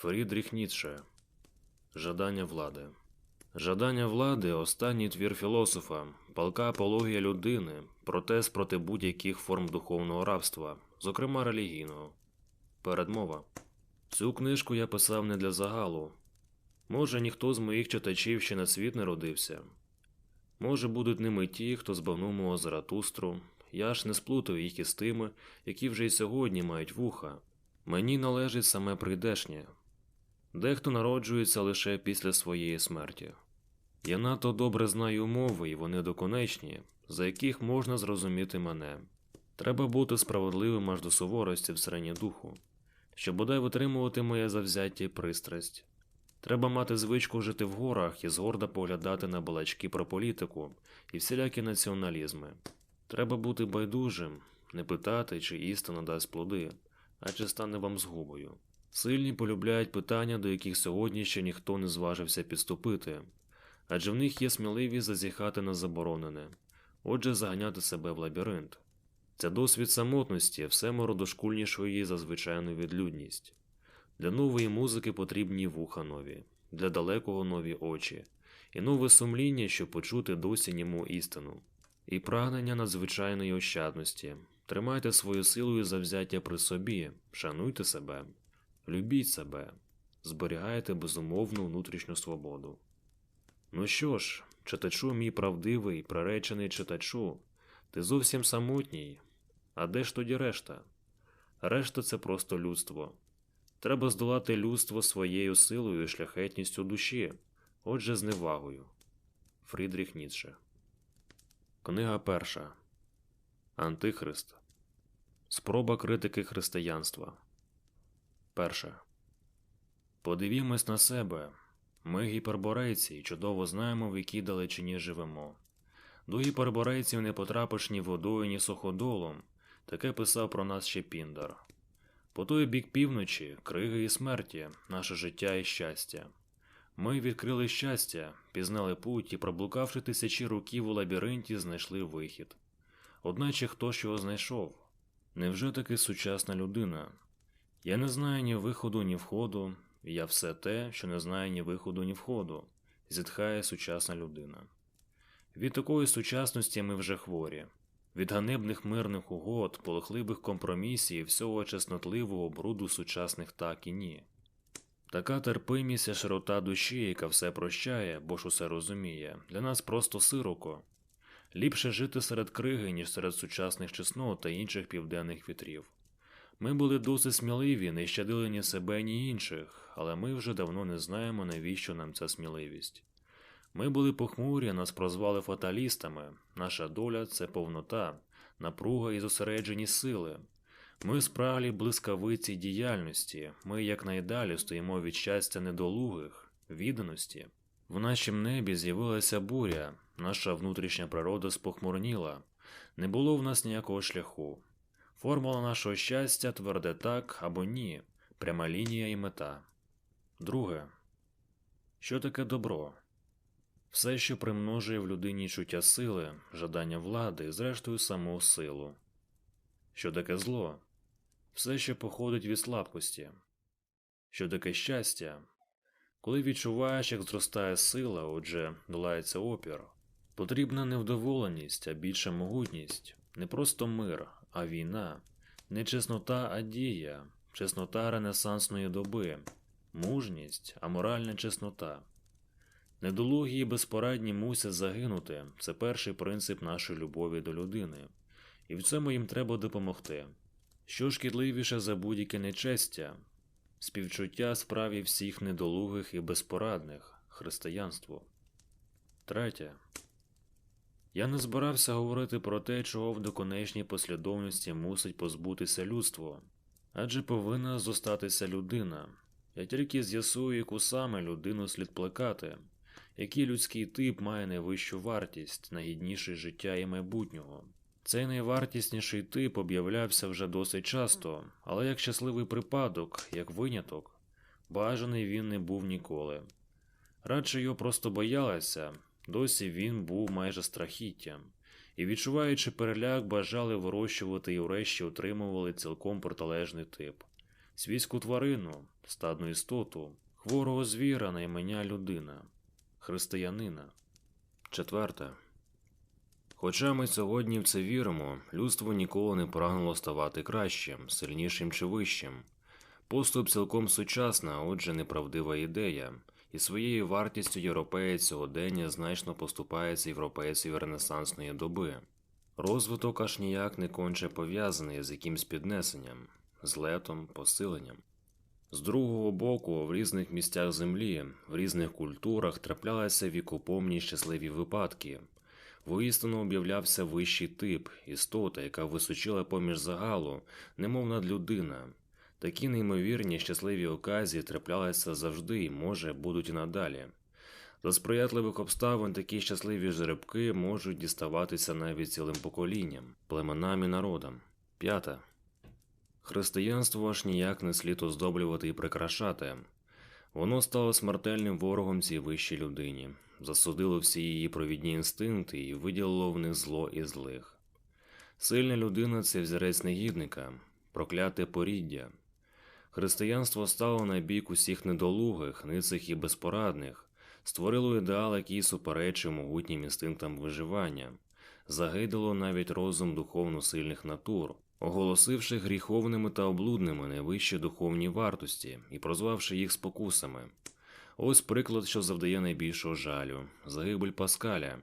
Фрідріх Ніцше Жадання влади. Жадання влади останній твір філософа, палка апологія людини, протест проти будь-яких форм духовного рабства, зокрема релігійного. Передмова. Цю книжку я писав не для загалу. Може, ніхто з моїх читачів ще на світ не родився. Може, будуть ними ті, хто збагнув мого Заратустру. Я ж не сплутаю їх із тими, які вже й сьогодні мають вуха. Мені належить саме прийдешнє. Дехто народжується лише після своєї смерті. Я надто добре знаю мови, і вони доконечні, за яких можна зрозуміти мене. Треба бути справедливим аж до суворості всередині духу, щоб бодай витримувати моє завзяття і пристрасть. Треба мати звичку жити в горах і згорда поглядати на балачки про політику і всілякі націоналізми. Треба бути байдужим, не питати, чи істина дасть плоди, а чи стане вам згубою. Сильні полюбляють питання, до яких сьогодні ще ніхто не зважився підступити, адже в них є сміливість зазіхати на заборонене, отже, заганяти себе в лабіринт. Це досвід самотності, все дошкульнішої за звичайну відлюдність. Для нової музики потрібні вуха нові, для далекого нові очі, і нове сумління, щоб почути досі німу істину, і прагнення надзвичайної ощадності. Тримайте свою силу і завзяття при собі, шануйте себе, любіть себе, зберігайте безумовну внутрішню свободу. Ну що ж, читачу мій правдивий, приречений читачу, ти зовсім самотній. А де ж тоді решта? Решта це просто людство. Треба здолати людство своєю силою і шляхетністю душі, отже, зневагою. Фрідріх Ніцше. Книга перша. Антихрист. Спроба критики християнства. Перша. Подивімось на себе. Ми гіперборейці і чудово знаємо, в якій далечині живемо. До гіперборейців не потрапиш ні водою, ні суходолом. Таке писав про нас ще Піндар. По той бік півночі, криги і смерті, наше життя і щастя. Ми відкрили щастя, пізнали путь і, проблукавши тисячі років у лабіринті, знайшли вихід. Одначе хто його знайшов? Невже таки сучасна людина? Я не знаю ні виходу, ні входу, я все те, що не знаю ні виходу, ні входу, зітхає сучасна людина. Від такої сучасності ми вже хворі, від ганебних мирних угод, полохливих компромісів і всього чеснотливого бруду сучасних так і ні. Така терпимість і широта душі, яка все прощає, бо ж усе розуміє, для нас просто сироко. Ліпше жити серед криги, ніж серед сучасних чеснот та інших південних вітрів. Ми були досить сміливі, не щадили ні себе, ні інших, але ми вже давно не знаємо, навіщо нам ця сміливість. Ми були похмурі, нас прозвали фаталістами, наша доля це повнота, напруга і зосереджені сили. Ми спраглі блискавиці діяльності, ми якнайдалі стоїмо від щастя недолугих, відданості. В нашім небі з'явилася буря, наша внутрішня природа спохмурніла, не було в нас ніякого шляху. Формула нашого щастя тверде так або ні, пряма лінія і мета. Друге. Що таке добро? Все, що примножує в людині чуття сили, жадання влади і, зрештою, саму силу. Що таке зло? Все, що походить від слабкості. Що таке щастя? Коли відчуваєш, як зростає сила, отже, долається опір, потрібна не вдоволеність, а більша могутність, не просто мир, а війна, не чеснота, а дія, чеснота ренесансної доби, мужність, а моральна чеснота. Недолугі і безпорадні мусять загинути це перший принцип нашої любові до людини, і в цьому їм треба допомогти. Що шкідливіше за будь-яке нечестя, співчуття справі всіх недолугих і безпорадних християнство. Третє. Я не збирався говорити про те, чого в доконечній послідовності мусить позбутися людство, адже повинна зостатися людина. Я тільки з'ясую, яку саме людину слід плекати, який людський тип має найвищу вартість, найгідніший життя і майбутнього. Цей найвартісніший тип об'являвся вже досить часто, але як щасливий припадок, як виняток, бажаний він не був ніколи. Радше його просто боялися, досі він був майже страхіттям, і, відчуваючи переляк, бажали вирощувати і врешті отримували цілком протилежний тип свійську тварину, стадну істоту, хворого звіра на імення людина, християнина. Четверте. Хоча ми сьогодні в це віримо, людство ніколи не прагнуло ставати кращим, сильнішим чи вищим. Поступ цілком сучасна, отже, неправдива ідея, і своєю вартістю європеєць сьогодення значно поступається європейцеві ренесансної доби. Розвиток аж ніяк не конче пов'язаний з якимсь піднесенням, злетом, посиленням. З другого боку, в різних місцях землі, в різних культурах траплялися вікопомні щасливі випадки. Воістину об'являвся вищий тип, істота, яка височила поміж загалу, немов надлюдина. Такі неймовірні щасливі оказії траплялися завжди і, може, будуть і надалі. За сприятливих обставин такі щасливі жеребки можуть діставатися навіть цілим поколінням, племенам і народам. П'ята. Християнство аж ніяк не слід оздоблювати і прикрашати. Воно стало смертельним ворогом цій вищій людині, засудило всі її провідні інстинкти і виділило в них зло і злих. Сильна людина це взірець негідника, прокляте поріддя. Християнство стало на бік усіх недолугих, ницих і безпорадних, створило ідеал, який суперечив могутнім інстинктам виживання, загидало навіть розум духовно сильних натур, оголосивши гріховними та облудними найвищі духовні вартості і прозвавши їх спокусами. Ось приклад, що завдає найбільшого жалю загибель Паскаля,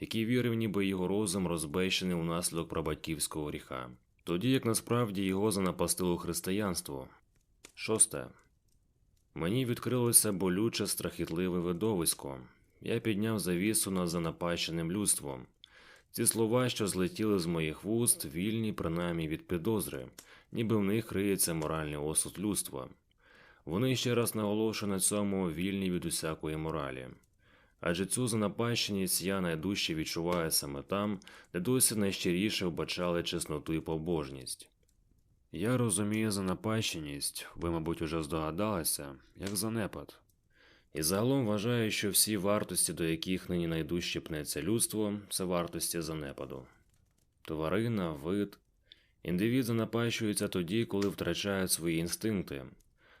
який вірив, ніби його розум розбещений унаслідок прабатьківського гріха, тоді як насправді його занапастило християнство. Шосте. Мені відкрилося болюче страхітливе видовисько. Я підняв завісу над занапащеним людством. Ці слова, що злетіли з моїх вуст, вільні принаймні від підозри, ніби в них криється моральний осуд людства. Вони ще раз наголошують на цьому вільні від усякої моралі. Адже цю занапащеність я найдужче відчуваю саме там, де досі найщиріше вбачали чесноту і побожність. Я розумію занапащеність, ви, мабуть, уже здогадалися, як занепад. І загалом вважаю, що всі вартості, до яких нині найдужче пнеться людство, це вартості занепаду. Тварина, вид. Індивід занапащується тоді, коли втрачає свої інстинкти,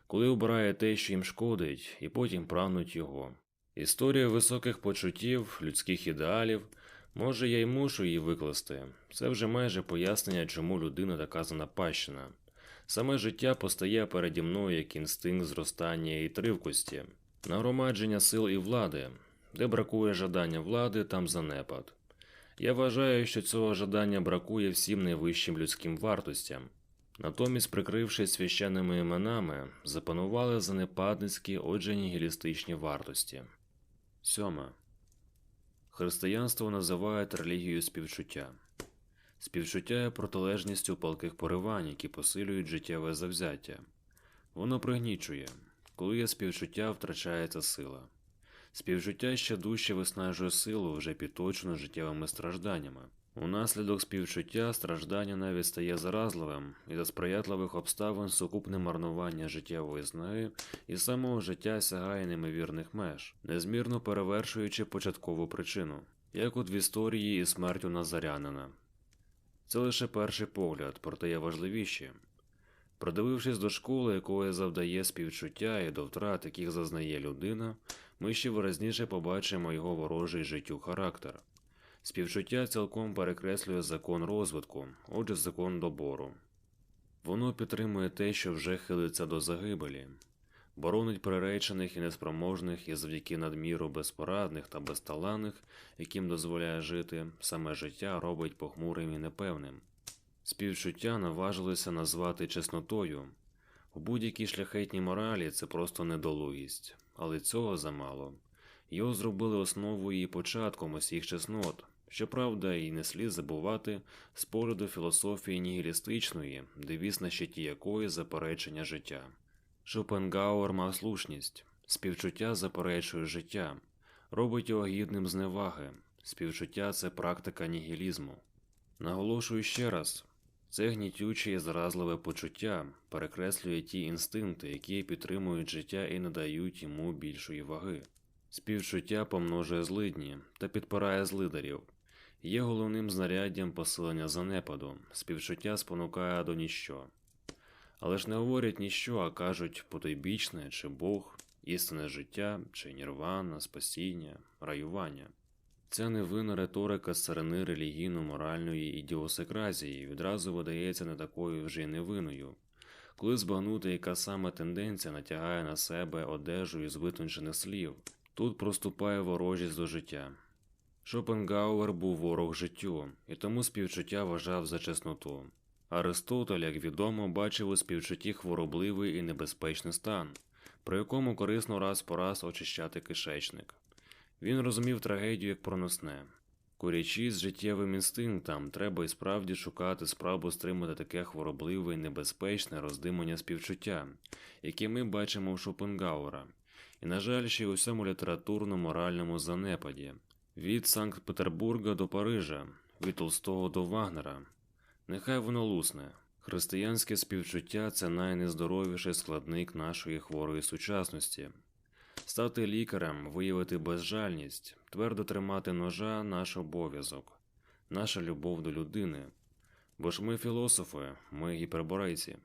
коли обирає те, що їм шкодить, і потім прагнуть його. Історія високих почуттів, людських ідеалів, може, я й мушу її викласти. Це вже майже пояснення, чому людина така занапащена. Саме життя постає переді мною як інстинкт зростання і тривкості, нагромадження сил і влади, де бракує жадання влади, там занепад. Я вважаю, що цього жадання бракує всім найвищим людським вартостям. Натомість, прикрившись священними іменами, запанували занепадницькі, отже нігілістичні вартості. Сьоме. Християнство називають релігією співчуття. Співчуття є протилежністю палких поривань, які посилюють життєве завзяття. Воно пригнічує, коли є співчуття, втрачається сила. Співчуття ще дужче виснажує силу вже підточену життєвими стражданнями. Унаслідок співчуття страждання навіть стає заразливим і за сприятливих обставин сукупне марнування життєвої снаги і самого життя сягає неймовірних меж, незмірно перевершуючи початкову причину, як от в історії із смертю Назарянина. Це лише перший погляд, проте є важливіші. Придивившись до школи, якої завдає співчуття і до втрат, яких зазнає людина, ми ще виразніше побачимо його ворожий життю характер. Співчуття цілком перекреслює закон розвитку, отже, закон добору. Воно підтримує те, що вже хилиться до загибелі, боронить приречених і неспроможних і завдяки надміру безпорадних та безталанних, яким дозволяє жити, саме життя робить похмурим і непевним. Співчуття наважилося назвати чеснотою. У будь-якій шляхетній моралі це просто недолугість, але цього замало. Його зробили основою і початком усіх чеснот, щоправда, і не слід забувати з погляду філософії нігілістичної, девіз на щиті якої заперечення життя. Шопенгауер мав слушність, співчуття заперечує життя, робить його гідним зневаги, співчуття це практика нігілізму. Наголошую ще раз. Це гнітюче і заразливе почуття перекреслює ті інстинкти, які підтримують життя і надають йому більшої ваги. Співчуття помножує злидні та підпирає злидарів, є головним знаряддям посилення занепаду, співчуття спонукає до ніщо. Але ж не говорять ніщо, а кажуть потойбічне чи Бог, істинне життя чи нірвана, спасіння, раювання. Ця невинна риторика царини релігійно-моральної ідіосекразії відразу видається не такою вже й невинною. Коли збагнути, яка саме тенденція натягає на себе одежу із витончених слів, тут проступає ворожість до життя. Шопенгауер був ворог життю, і тому співчуття вважав за чесноту. Аристотель, як відомо, бачив у співчутті хворобливий і небезпечний стан, при якому корисно раз по раз очищати кишечник. Він розумів трагедію як проносне. Курячи з життєвим інстинктом, треба і справді шукати спробу стримати таке хворобливе і небезпечне роздимання співчуття, яке ми бачимо у Шопенгауера, і, на жаль, ще й у всьому літературно-моральному занепаді від Санкт-Петербурга до Парижа, від Толстого до Вагнера. Нехай воно лусне. Християнське співчуття це найнездоровіший складник нашої хворої сучасності. Стати лікарем, виявити безжальність, твердо тримати ножа наш обов'язок, наша любов до людини. Бо ж ми філософи, ми гіперборейці.